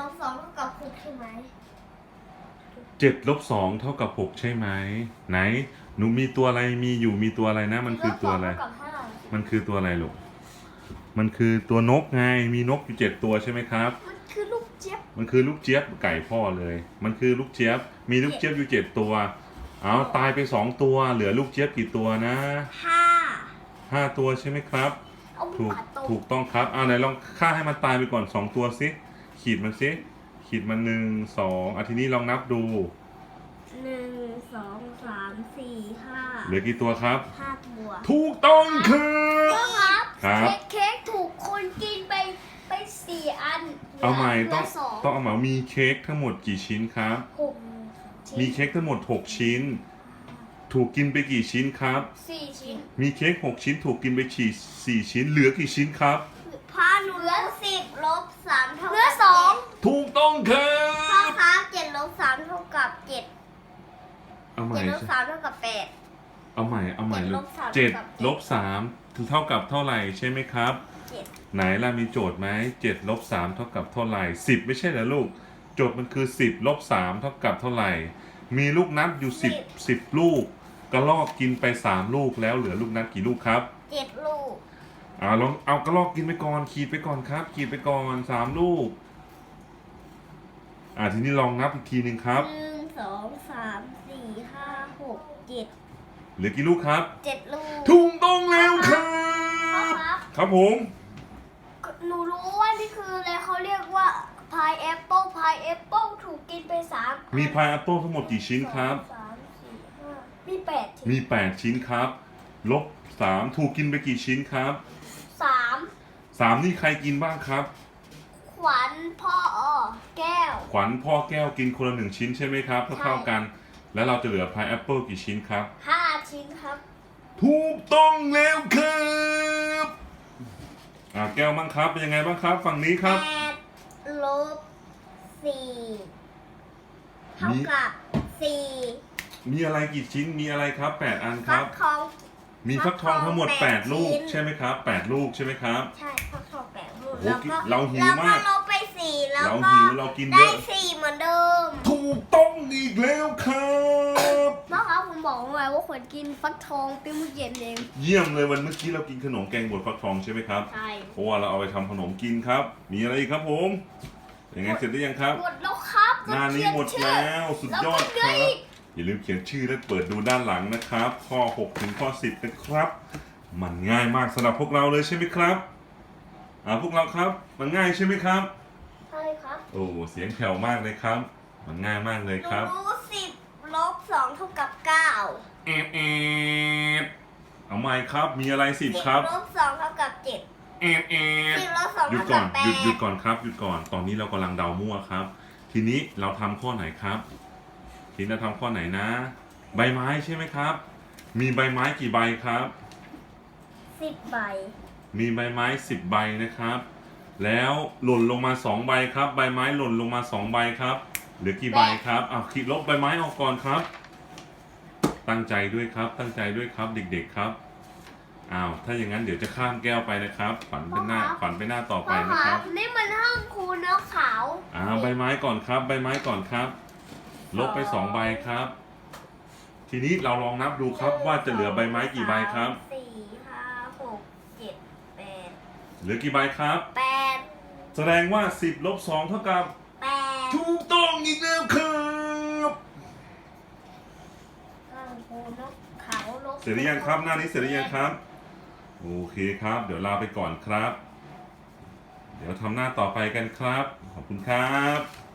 ลบสองเท่ากับหกใช่ไหมเจ็ดลบสองเท่ากับหกใช่ไหมไหน หนูมีตัวอะไรมีอยู่มีตัวอะไรนะ มันคือตัวอะไร ลบสงเท่ากับห้ามันคือตัวอะไรลูกมันคือตัวนกไงมีนกอยู่เจ็ดตัวใช่ไหมครับ มันคือลูกเจี๊ยบมันคือลูกเจี๊ยบไก่พ่อเลย มันคือลูกเจี๊ยบ มีลูกเจี๊ยบอยู่เจ็ดตัว เอาตายไปสองตัว เหลือลูกเจี๊ยบกี่ตัวนะห้าห้าตัวใช่ไหมครับ เอาไปถูกปัดตรงถูกต้องครับอ่าไหนลองฆ่าให้มันตายไปก่อนสองตัวสิ ขีดมันสิขีดมันหนึ่งสองอาทีนี้ลองนับดู หนึ่งสองสามสี่ห้าเหลือกี่ตัวครับ ห้าตัวถูกต้องครับพ่อครับครับ เค้กเค้กถูกคนกินไปไปสี่อันเอาใหม่ลืต้องสองต้องเอาใหม่มีเค้กทั้งหมดกี่ชิ้นครับ หกชิ้นมีเค้กทั้งหมด 6 ชิ้น ถูกกินไปกี่ชิ้นครับ สี่ชิ้น มีเค้ก6ชิ้น ถูกกินไปฉี่สี่ชิ้น เหลือกี่ชิ้นครับ ลือสองถูกต้องครัพ่อบครับเจ็ดลบสามเท่ากับเจ็ดเอาใหม่เจ็ดลบสามเท่ากับแปด เอาใหม่เอาใหม่เจ็ดเลลยบสามเจ็ดกับเจ็ดลบสามเท่ากับเท่าไหร่ใช่ไหมครับ เจ็ด ไหนล่ะมีโจทย์ไหมเจ็ดลบสามเท่ากับเท่าไหร่สิบไม่ใช่เหรอลูก โจทย์มันคือสิบลบสามเท่ากับเท่าไหร่ มีลูกนัดอยู่สิบสิบลูกกระลอกกินไปสามลูกแล้วเหลือลูกนัดกี่ลูกครับ เจ็ดลูก อ่าลองเอากระลอกกินไปก่อน ขีดไปก่อนครับ ขีดไปก่อนสามลูก อ่าทีนี้ลองนับอีกทีหนึ่งครับ หนึ่งสองสามสี่ห้าหกเจ็ดเหลือกี่ลูกครับเจ็ดลูกถูกต้องแล้วครัพ่อบครับครับผมหนูรู้ว่านี่คืออะไรเขาเรียกว่าพายแอปเปิลพายแอปเปิลถูกกินไปสามมีพายแอปเปิลทั้งหมดกี่ชิ้นครับสามสี่ห้ามีแปดชิ้นมี 8 ชิ้นครับ ลบ 3 ถูกกินไปกี่ชิ้นครับสาม 3นี่ใครกินบ้างครับ ขวัญพ่อแก้ว ขวัญพ่อแก้วกินคนละหนึ่งชิ้นใช่ไหมครับใช่ เท่าๆกัน แล้วเราจะเหลือพายแอปเปิลกี่ชิ้นครับ ห้าชิ้นครับ ถูกต้องแล้วครับอ่าแก้วบ้างครับเป็นยังไงบ้างครับ ฝั่งนี้ครับ แปดลบสี่เท่ามีกับสี่มีอะไรกี่ชิ้นมีอะไรครับ8อันคฟัรักบทอง มีฟักทองทั้งหมดฟักทองแปด8ลูกชิ้นใช่ไหมครับ 8 ลูกใช่ไหมครับ ใช่ฟักทองแปดลูกโอ้โหแล้วก็เราหิวแล้วมากลบไปสี่แล้วเราก็หิวเรากินเยได้อะ สี่เหมือนเดิมถูกต้องอีกแล้วครับ เมื่อครับผมบอกไงว่าควรกินฟักทองเป็นมื้อเย็นเองเยี่ยมเลยวันเมื่อกี้เรากินขนมแกงบดฟักทองใช่ไหมครับใช่เพราะว่าเราเอาไปทำขนมกินครับ มีอะไรอีกครับผมยังไงเสร็จหรือยังครับ หมดแล้วครับหน้านี้หมดแล้วสุดยอดครับ อย่าลืมเขียนชื่อและเปิดดูด้านหลังนะครับ ข้อ 6 ถึงข้อ 10 นะครับ มันง่ายมากสำหรับพวกเราเลยใช่ไหมครับอ่าพวกเราครับมันง่ายใช่ไหมครับ ใช่ครับโอ้เสียงแผ่วมากเลยครับ มันง่ายมากเลยหนูครับรู้สิบลบสองเท่ากับเก้าแอบแอบเอาใหม่ครับมีอะไรสิบครับลบสองเท่ากับเจ็ดแอบแอบ สิบลบสองหยุดเท่าก่อกันบแปหยุดหยุดดก่อนครับหยุดก่อน ตอนนี้เรากำลังเดามั่วครับ ทีนี้เราทำข้อไหนครับ ทีนี้เราทำข้อไหนนะ ใบไม้ใช่ไหมครับ มีใบไม้กี่ใบครับ สิบใบ มีใบไม้สิบใบนะครับ แล้วหล่นลงมาสองใบครับ ใบไม้หล่นลงมาสองใบครับเหลือกี่ใบครับอ้าวขีดลบใบไม้ออกก่อนครับ ตั้งใจด้วยครับ ตั้งใจด้วยครับเด็ก ๆครับอ้าวถ้าอย่างนั้นเดี๋ยวจะข้ามแก้วไปนะครับฝันเป็นหน้าฝันไปหน้าต่อไปพ่อนะคครัรับบ นี่มันห้องครูเนื้อขาว อ่าใบไม้ก่อนครับ ใบไม้ก่อนครับ ลบไปสองใบครับ ทีนี้เราลองนับดูครับว่าจะเหลือใบไม้กี่ใบครับสามสี่ห้าหกเจ็ดแปดเหลือกี่ใบครับ แปดแสดงว่า10ลบ2เท่ากับแปดถูกต้องอีกแล้วครับห้องครูเนื้อขาวลบเสร็จหรือยังครับหน้านี้เสร็จหรือยังครับ โอเคครับ เดี๋ยวลาไปก่อนครับ เดี๋ยวทำหน้าต่อไปกันครับ ขอบคุณครับ